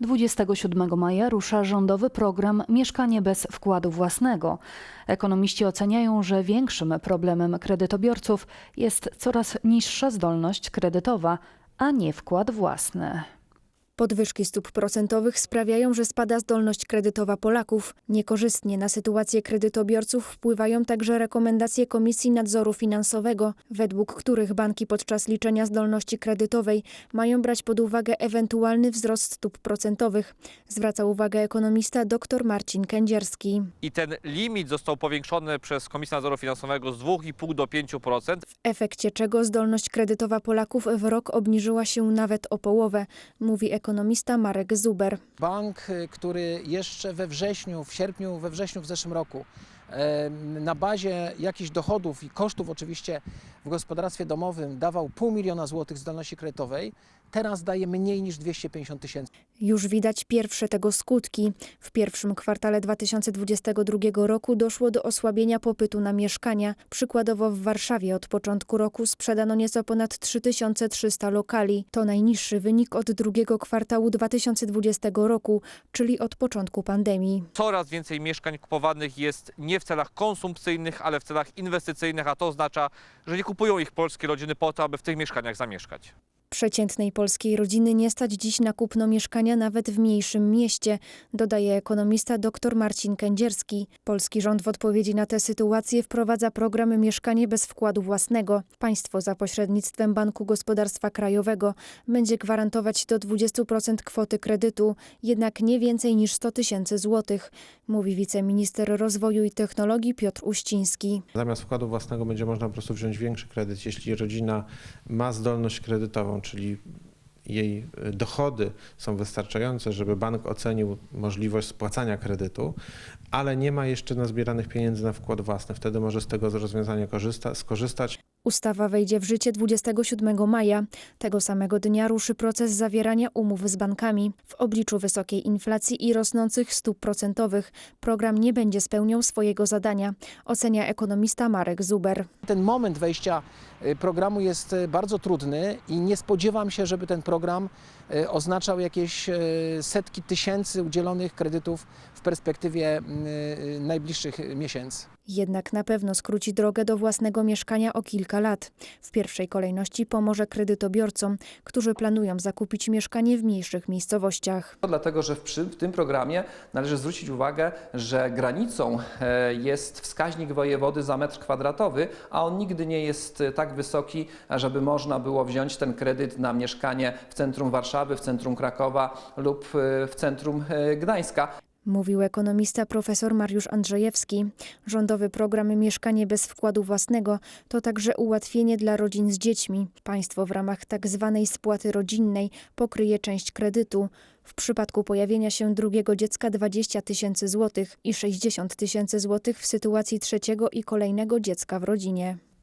27 maja rusza rządowy program Mieszkanie bez wkładu własnego. Ekonomiści oceniają, że większym problemem kredytobiorców jest coraz niższa zdolność kredytowa, a nie wkład własny. Podwyżki stóp procentowych sprawiają, że spada zdolność kredytowa Polaków. Niekorzystnie na sytuację kredytobiorców wpływają także rekomendacje Komisji Nadzoru Finansowego, według których banki podczas liczenia zdolności kredytowej mają brać pod uwagę ewentualny wzrost stóp procentowych. Zwraca uwagę ekonomista dr Marcin Kędzierski. i ten limit został powiększony przez Komisję Nadzoru Finansowego z 2,5 do 5%. W efekcie czego zdolność kredytowa Polaków w rok obniżyła się nawet o połowę, mówi ekonomista Marek Zuber. Bank, y, który jeszcze we wrześniu, w sierpniu, we wrześniu w zeszłym roku na bazie jakichś dochodów i kosztów oczywiście w gospodarstwie domowym dawał pół miliona złotych zdolności kredytowej, teraz daje mniej niż 250 tysięcy. Już widać pierwsze tego skutki. W pierwszym kwartale 2022 roku doszło do osłabienia popytu na mieszkania. Przykładowo w Warszawie od początku roku sprzedano nieco ponad 3300 lokali. To najniższy wynik od drugiego kwartału 2020 roku, czyli od początku pandemii. Coraz więcej mieszkań kupowanych jest nie w celach konsumpcyjnych, ale w celach inwestycyjnych, a to oznacza, że nie kupują ich polskie rodziny po to, aby w tych mieszkaniach zamieszkać. Przeciętnej polskiej rodziny nie stać dziś na kupno mieszkania nawet w mniejszym mieście, dodaje ekonomista dr Marcin Kędzierski. Polski rząd w odpowiedzi na tę sytuację wprowadza program Mieszkanie bez wkładu własnego. Państwo za pośrednictwem Banku Gospodarstwa Krajowego będzie gwarantować do 20% kwoty kredytu, jednak nie więcej niż 100 tysięcy złotych, mówi wiceminister rozwoju i technologii Piotr Uściński. Zamiast wkładu własnego będzie można po prostu wziąć większy kredyt, jeśli rodzina ma zdolność kredytową, czyli jej dochody są wystarczające, żeby bank ocenił możliwość spłacania kredytu, ale nie ma jeszcze nazbieranych pieniędzy na wkład własny. Wtedy może z tego rozwiązania korzysta, skorzystać. Ustawa wejdzie w życie 27 maja. Tego samego dnia ruszy proces zawierania umów z bankami. W obliczu wysokiej inflacji i rosnących stóp procentowych program nie będzie spełniał swojego zadania, ocenia ekonomista Marek Zuber. Ten moment wejścia y, programu jest y, bardzo trudny i nie spodziewam się, żeby ten program y, oznaczał jakieś setki tysięcy udzielonych kredytów w perspektywie y, najbliższych miesięcy. Jednak na pewno skróci drogę do własnego mieszkania o kilka lat. W pierwszej kolejności pomoże kredytobiorcom, którzy planują zakupić mieszkanie w mniejszych miejscowościach. Dlatego, że w, przy, w tym programie należy zwrócić uwagę, że granicą e, jest wskaźnik wojewody za metr kwadratowy, a on nigdy nie jest e, tak wysoki, żeby można było wziąć ten kredyt na mieszkanie w centrum Warszawy, w centrum Krakowa lub e, w centrum Gdańska. Mówił ekonomista profesor Mariusz Andrzejewski. Rządowy program Mieszkanie bez wkładu własnego to także ułatwienie dla rodzin z dziećmi. Państwo w ramach tak zwanej spłaty rodzinnej pokryje część kredytu. W przypadku pojawienia się drugiego dziecka 20 tysięcy złotych i 60 tysięcy złotych w sytuacji trzeciego i kolejnego dziecka w rodzinie.